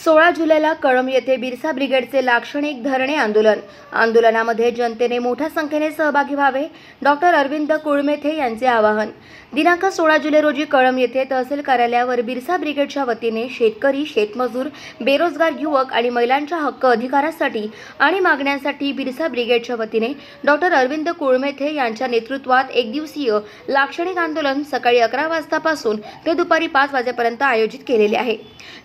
So सहा जुलैला कळंब येथे बिरसा ब्रिगेडचे लाक्षणिक धरणे आंदोलन. आंदोलनामध्ये जनतेने मोठ्या संख्येने सहभागी व्हावे डॉक्टर अरविंद कुळमेथे यांचे आवाहन. दिनांक सोळा जुलै रोजी कळंब येथे तहसील कार्यालयावर बिरसा ब्रिगेडच्या वतीने शेतकरी शेतमजूर बेरोजगार युवक आणि महिलांच्या हक्क अधिकारासाठी आणि मागण्यांसाठी बिरसा ब्रिगेडच्या वतीने डॉक्टर अरविंद कुळमेथे यांच्या नेतृत्वात एकदिवसीय लाक्षणिक आंदोलन सकाळी अकरा वाजतापासून ते दुपारी पाच वाजेपर्यंत आयोजित केलेले आहे.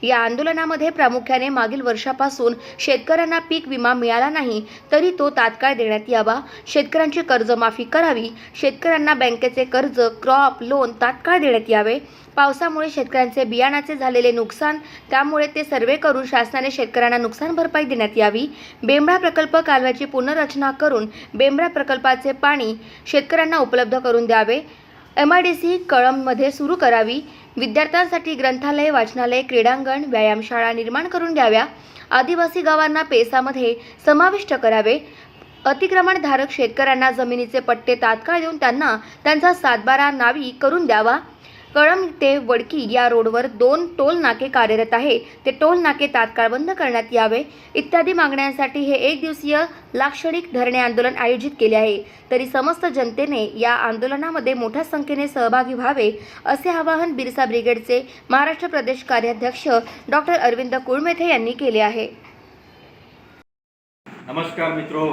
या आंदोलनामध्ये प्रामुख्याने मागील वर्षापासून शेतकऱ्यांना पीक विमा मिळाला नाही तरी तो तात्काळ देण्यात यावा. शेतकऱ्यांची कर्जमाफी करावी. शेतकऱ्यांना बँकेचे कर्ज क्रॉप लोन तात्काळ देण्यात यावे. पावसामुळे शेतकऱ्यांचे बियाणाचे झालेले नुकसान त्यामुळे ते सर्वे करून शासनाने शेतकऱ्यांना नुकसान भरपाई देण्यात यावी. बेंबळा प्रकल्प कालव्याची पुनर्रचना करून बेंबळा प्रकल्पाचे पाणी शेतकऱ्यांना उपलब्ध करून द्यावे. एम आय डी सी कळममध्ये सुरू करावी. विद्यार्थ्यांसाठी ग्रंथालय वाचनालय क्रीडांगण व्यायामशाळा निर्माण करून द्याव्या. आदिवासी गावांना पेसामध्ये समाविष्ट करावे. अतिक्रमणधारक शेतकऱ्यांना जमिनीचे पट्टे तात्काळ देऊन त्यांना त्यांचा सातबारा नावी करून द्यावा. कळम ते वडकी या रोडवर दोन टोल नाके कार्यरत आहे. ते टोल नाके तात्काळ बंद करण्यात यावे. इत्यादी मागण्यांसाठी हे एक दिवसीय लाक्षणिक धरणे आंदोलन आयोजित केले आहे. तरी समस्त जनतेने या आंदोलनामध्ये मोठ्या संख्येने सहभागी व्हावे असे आवाहन बिरसा ब्रिगेडचे महाराष्ट्र प्रदेश कार्याध्यक्ष डॉक्टर अरविंद कुळमेथे यांनी केले आहे. नमस्कार मित्रो.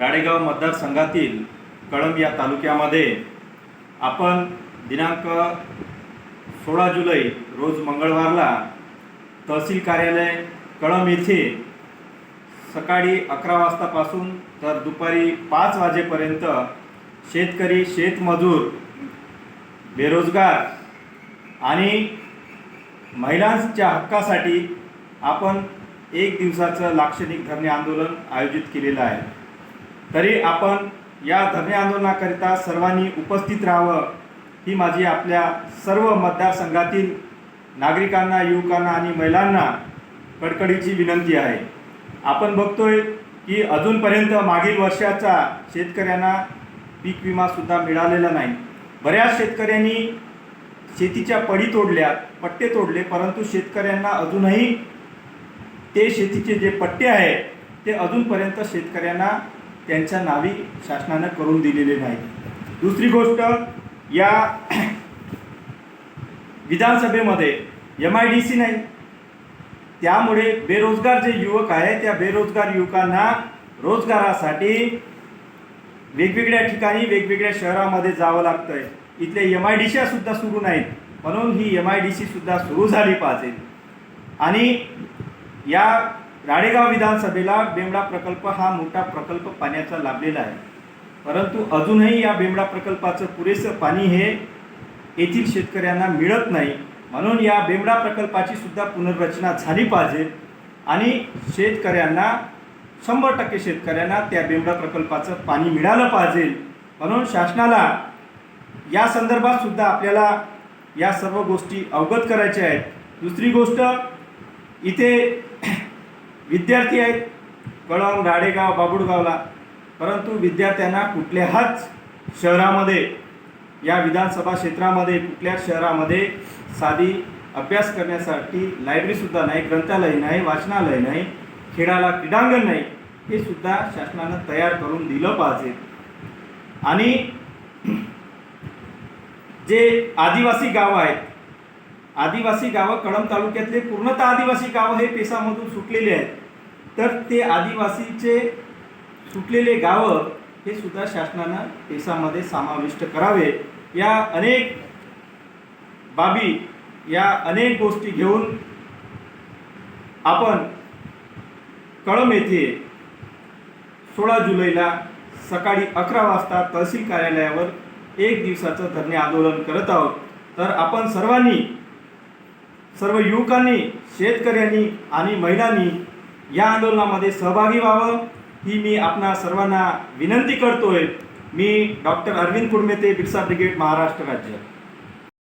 राडेगाव मतदारसंघातील कळंब या तालुक्यामध्ये आपण दिनांक सोळा जुलै रोज मंगळवारला तहसील कार्यालय कळम येथे सकाळी अकरा वाजतापासून तर दुपारी पाच वाजेपर्यंत शेतकरी शेतमजूर बेरोजगार आणि महिलांच्या हक्कासाठी आपण एक दिवसाचं लाक्षणिक धरणे आंदोलन आयोजित केलेलं आहे. तरी आपण या धरणे आंदोलनाकरिता सर्वांनी उपस्थित राहावं ही माझी आपल्या सर्व मतदारसंघातील नागरिकांना युवकांना आणि महिलांना कडकडीची विनंती आहे. आपण बघतोय की अजूनपर्यंत मागील वर्षाचा शेतकऱ्यांना पीक विमासुद्धा मिळालेला नाही. बऱ्याच शेतकऱ्यांनी शेतीच्या पडी तोडल्या पट्टे तोडले परंतु शेतकऱ्यांना अजूनही ते शेतीचे जे पट्टे आहेत ते अजूनपर्यंत शेतकऱ्यांना त्यांच्या नावी शासनानं करून दिलेले नाही दुसरी गोष्ट या विधानसभेमध्ये एम आय डी सी नाही. त्यामुळे बेरोजगार जे युवक आहे त्या बेरोजगार युवकांना रोजगारासाठी वेगवेगळ्या ठिकाणी वेगवेगळ्या शहरामध्ये जावं लागतं आहे इथले एम आय डी सी सुद्धा सुरू नाहीत. म्हणून ही एम आय डी सी सुद्धा सुरू झाली पाहिजे. आणि या राडेगाव विधानसभेला बेमडा प्रकल्प हा मोठा प्रकल्प पाण्याचा लाभलेला आहे. परंतु अजूनही या बेंबडा प्रकल्पाचं पुरेसं पाणी हे येथील शेतकऱ्यांना मिळत नाही. म्हणून या बेंबडा प्रकल्पाची सुद्धा पुनर्रचना झाली पाहिजे आणि शेतकऱ्यांना शंभर टक्के शेतकऱ्यांना त्या बेंबडा प्रकल्पाचं पाणी मिळालं पाहिजे. म्हणून शासनाला या संदर्भात सुद्धा आपल्याला या सर्व गोष्टी अवगत करायच्या आहेत. दुसरी गोष्ट इथे विद्यार्थी आहेत. कळंब राडेगाव बाबुडगावला परंतु विद्यार्थ्यांना कुठल्याच शहरामध्ये या विधानसभा क्षेत्रामध्ये कुठल्याच शहरामध्ये साधी अभ्यास करण्यासाठी लायब्ररीसुद्धा नाही ग्रंथालय नाही वाचनालय नाही खेळाला क्रीडांगण नाही हे सुद्धा शासनानं तयार करून दिलं पाहिजे. आणि जे आदिवासी गावं आहेत आदिवासी गावं कळंब तालुक्यातले पूर्णतः आदिवासी गावं हे पेसामधून सुटलेले आहेत तर ते आदिवासीचे सुटलेले गावं हे सुद्धा शासनानं पेसामध्ये समाविष्ट करावे. या अनेक बाबी या अनेक गोष्टी घेऊन आपण कळम येथे सोळा जुलैला सकाळी अकरा वाजता तहसील कार्यालयावर एक दिवसाचं धरणे आंदोलन करत आहोत. तर आपण सर्वांनी सर्व युवकांनी शेतकऱ्यांनी आणि महिलांनी या आंदोलनामध्ये सहभागी व्हावं. ही मी आपणा सर्वांना विनंती करतोय. मी डॉक्टर अरविंद कुडमेते बिरसा ब्रिगेड महाराष्ट्र राज्य.